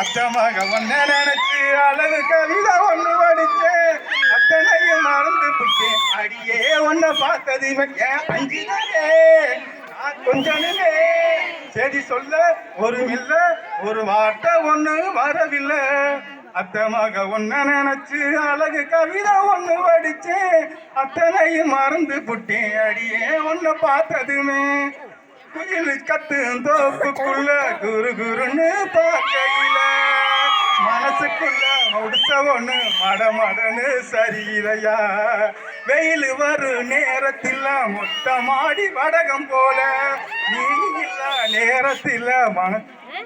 அத்தமாக ஒன்ன நினைச்சு அழகு கவிதை ஒன்று படிச்சேன் அத்தனையும் மறந்து விட்டேன். அடியே ஒன்ன பார்த்தது அஞ்சுதே நான் கொஞ்சமே சரி சொல்ல ஒரு இல்ல ஒரு வார்த்தை ஒன்று வரவில்லை. அத்தமாக ஒன்ன நினைச்சு அழகு கவிதை ஒண்ணு படிச்சேன் அத்தனையும் மறந்து புட்டேன் அடியே ஒன்ன பார்த்ததுமே. குயில் கத்து தோப்புக்குள்ள குரு குருன்னு பார்க்கையில. மனசுக்குள்ள முடிச்ச ஒண்ணு மட மடன்னு சரியில்லையா? வெயில் வரும் நேரத்தில் மொட்டை மாடி வடகம் போல. நீ இல்ல நேரத்தில் மன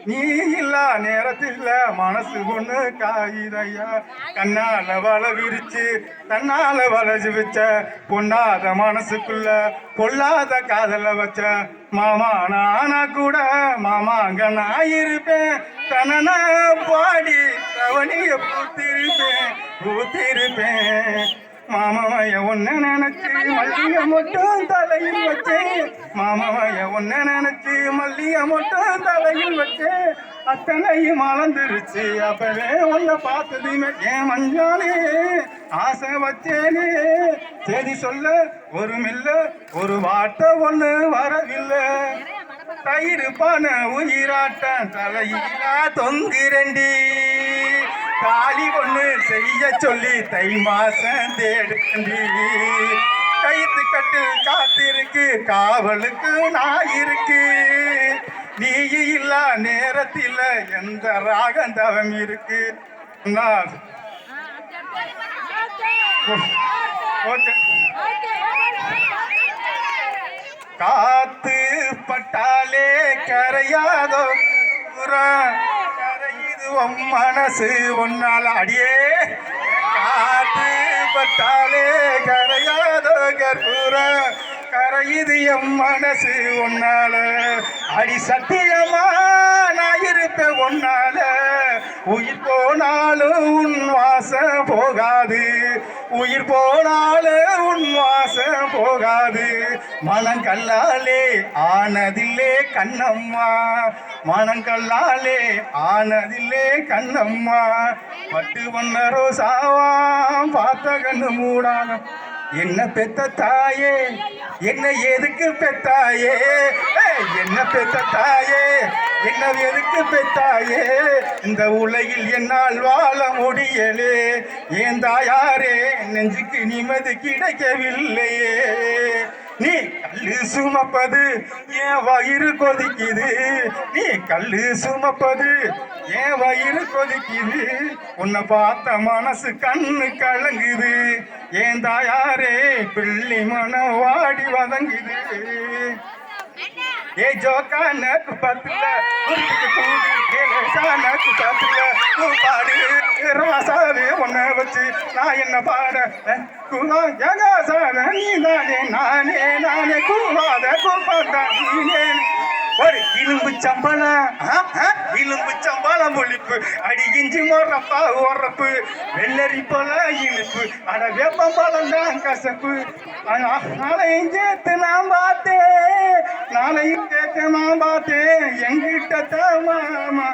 நீ இல்லா நேரத்தில் மனசு ஒண்ணு காயுதையா? கண்ணால வள விரிச்சு தன்னால வளஜி வச்ச பொண்ணாத மனசுக்குள்ள பொல்லாத காதல வச்ச. மாமா நானா கூட மாமாங்க நான் இருப்பேன். தனனா பாடி தவணிய பூத்திருப்பேன் பூத்திருப்பேன். மாமாவைய ஒன்ன நினைச்சு மல்லிய மட்டும் தலையில் வச்சேன் மாமாவைய ஒன்ன நினைச்சு மல்லிய மட்டும் தலையில் வச்சேன் அத்தனையும் மலர்ந்துருச்சு. அப்பவே உன்னை பார்த்ததுமே ஏன் மஞ்சாலே ஆசை வச்சேனே. சரி சொல்ல ஒரு மில்ல ஒரு வார்த்தை ஒண்ணு வரவில்லை. தயிர் பான உயிராட்டம் தலையிலா தொங்குரண்டி காளி ஒண்ணு செய்ய சொல்லி தை மாசம் தேடுண்டி கைத்து கட்டு காத்திருக்கு காவலுக்கு நான் இருக்கு நீ இல்லா நேரத்தில் எந்த ராகம் தவம் இருக்கு? நான் ஓகே. காத்து பட்டாலே கரையாதோ புறம் உன் மனசு உன்னால் அடியே. காத்து பட்டாலே கரையாதோ கற்பூரம் கரையுது என் மனசு ஒன்னால அடி சத்தியமா நான் இருப்பேன் ஒன்னால உயிர் போனாலும் உன் வாசம் போகாது. உயிர் போனாலும் உன் போகாது. மனங்கல்லாலே ஆனதில்லே கண்ணம்மா. மனங்கல்லாலே ஆனதில்லே கண்ணம்மா. பட்டு வண்ண ரோசாவாம் பார்த்த கண்ணு மூடான என்ன பெத்த தாயே என்ன எதுக்கு பெத்தாயே? என்ன பெத்த தாயே? என்ன எதுக்கு பெத்தாயே இந்த உலகில் என்னால் வாழ முடியலே. ஏன் தாயாரே நெஞ்சுக்கு நிம்மதி கிடைக்கவில்லையே. நீ கல்லு சுமப்பது என் வயிறு கொதிக்குது. நீ கல்லு சுமப்பது என் வயிறு கொதிக்குது. உன்னை பார்த்த மனசு கண்ணு கலங்குது. ஏன் தாயாரே பிள்ளை மனம் வாடி வதங்குது. ஏ ஜோக்கா நக்கு பத்துல உனக்கு பத்துல நீ பாடு ராசாவே ஒன்ன வச்சு நான் என்ன பாட அஹ், ஜகாசான நீ தானே நானே நானே குவாத கூப்பாட்டா நீனே. ஒரு இலும்பு சம்பளம் ஆ, ஆ, இலும்பு சம்பளம் ஒழிப்பு அடி இஞ்சி மொறப்பா உரப்பு வெள்ளரி போல இழுப்பு. அட வேப்பம்பழம் தான் கசப்பு. ஆனா, நாளையும் சேர்த்து நான் பார்த்தேன் நாளையும் சேர்த்து நான் பார்த்தேன். எங்கிட்ட தான் மாமா.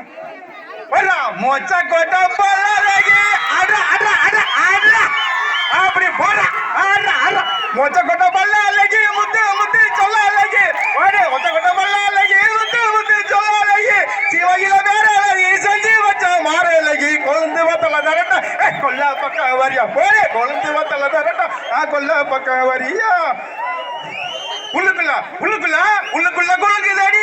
வரா மொச்ச கொட்ட போல அட அட அட அட. அப்படி போற அட அட. மொச்ச கொட்ட பல்ல அழகி முத்து முத்து சொல்ல அழகி ஓடு மொச்ச கொட்ட பல்ல அழகி முத்து முத்து சொல்ல அழகி சிவகில வேற அழகி செஞ்சு வச்ச மாற அழகி கொழுந்து வத்தல தரட்ட ஏ, கொல்ல பக்கம் வரியா? போரே கொழுந்து வத்தல தரட்டா ஆ கொல்ல பக்கம் வரியா? உள்ளுக்குள்ள உள்ளுக்குள்ள உள்ளுக்குள்ள குழுங்குதடி